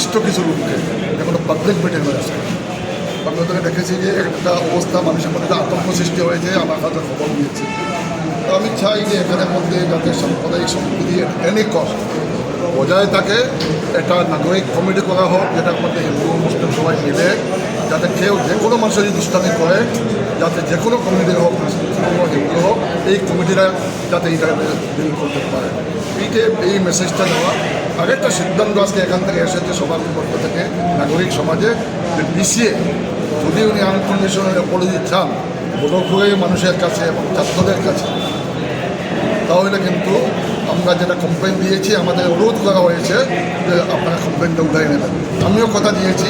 নির্দিষ্ট কিছু রূপকে এখনও পাবলিক মিটিং হয়েছে আমি ওদেরকে দেখেছি যে একটা অবস্থা, মানুষের মধ্যে আতঙ্ক সৃষ্টি হয়েছে, আমার কাছে খবর দিয়েছে তো আমি চাই যে এখানের মধ্যে যাতে সাম্প্রদায়িক সম্প্রীতি এনি কষ্ট বজায় থাকে একটা নাগরিক কমিটি করা হোক যেটার মধ্যে হিন্দু, মুসলিম সবাই মিলে, যাতে কেউ যে কোনো মানুষের যদি দুষ্টামি করে, যাতে যে কোনো কমিটি হোক হিন্দু হোক, এই কমিটিরা যাতে এইটা ডিল করতে পারে। এইটা, এই মেসেজটা দেওয়া। আরেকটা সিদ্ধান্ত আজকে এখান থেকে এসেছে সবার পক্ষ থেকে, নাগরিক সমাজে যে পিছিয়ে যদি উনি আনকন্ডিশনাল অপরাধী চান বড়পুরে মানুষের কাছে এবং ছাত্রদের কাছে, তাহলে কিন্তু আমরা যেটা কমপ্লেন দিয়েছি, আমাদের অনুরোধ করা হয়েছে যে আপনারা কমপ্লেনটা উঠাই নেবেন। আমিও কথা দিয়েছি,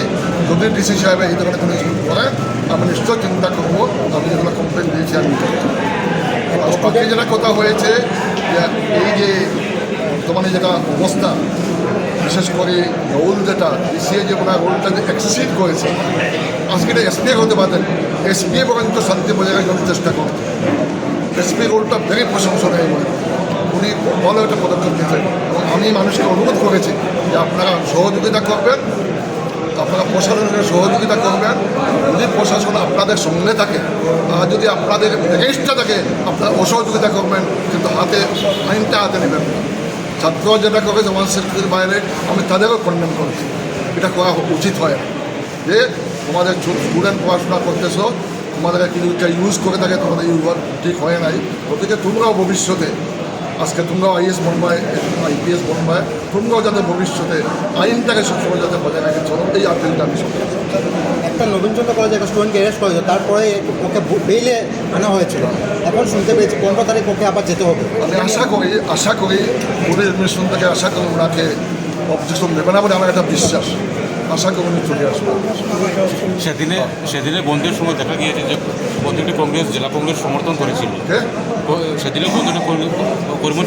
যদি ডিসি সাহেব এই ধরনের কোনো করে, আমি নিশ্চয় চিন্তা করব, আমি যেগুলো কমপ্লেন দিয়েছি, আমি আর যেটা কথা হয়েছে যে এই যে বর্তমানে যেটা অবস্থা, বিশেষ করে রোল যেটা ডিসিএ যে ওনার রোলটা যে এক্সিড করেছে, আজকে এটা এসপিএ হতে পারতেন এসপিএ পর্যন্ত শান্তি বজায় রাখার চেষ্টা করতেন এসপি রোলটা ভেরি প্রশংসনীয়। বলে উনি ভালো একটা পদক্ষেপ নিতেন এবং আমি মানুষকে অনুরোধ করেছি যে আপনারা সহযোগিতা করবেন, আপনারা প্রশাসনের সহযোগিতা করবেন। যদি প্রশাসন আপনাদের সঙ্গে থাকে আর যদি আপনাদের এগেনস্টটা থাকে, আপনারা অসহযোগিতা করবেন, কিন্তু হাতে, আইনটা হাতে নেবেন ছাত্র যেটা করে সমাজ স্বীকৃতির বাইরে, আমি তাদেরও কন্ডেম করেছি। এটা করা উচিত হয়। যে তোমাদের স্টুডেন্ট পড়াশোনা করতেছো তোমাদের কিছু ইউজ করে থাকে, তোমাদের ইউজ ঠিক হয় নাই। গতিকে তোমরাও ভবিষ্যতে আজকে তোমরাও আইএস বনবায় আইপিএস বনবায় তোমরাও যাতে ভবিষ্যতে আইনটাকে সবসময় যাতে বজায় রাখে চলো এই আপিলটা আমি একটা নবীনচন্দ্র কলেজে একটা স্টুডেন্টকে অ্যারেস্ট করেছে তারপরে ওকে বেইলে আনা হয়েছিল। এখন শুনতে পেয়েছি পনেরো তারিখ ওকে আবার যেতে হবে। আমি আশা করি আশা করি পুলিশ অ্যাডমিনিস্ট্রেশন থেকে আশা করি ওনাকে অবজেকশন দেবে না বলে আমার একটা বিশ্বাস। আশা করি উনি চলে আসবে। সেদিনে সেদিনে বন্ধের সময় দেখা গিয়েছে যে প্রতিটি কংগ্রেস জেলা কংগ্রেস সমর্থন করেছিল। কে কতটা কর্মী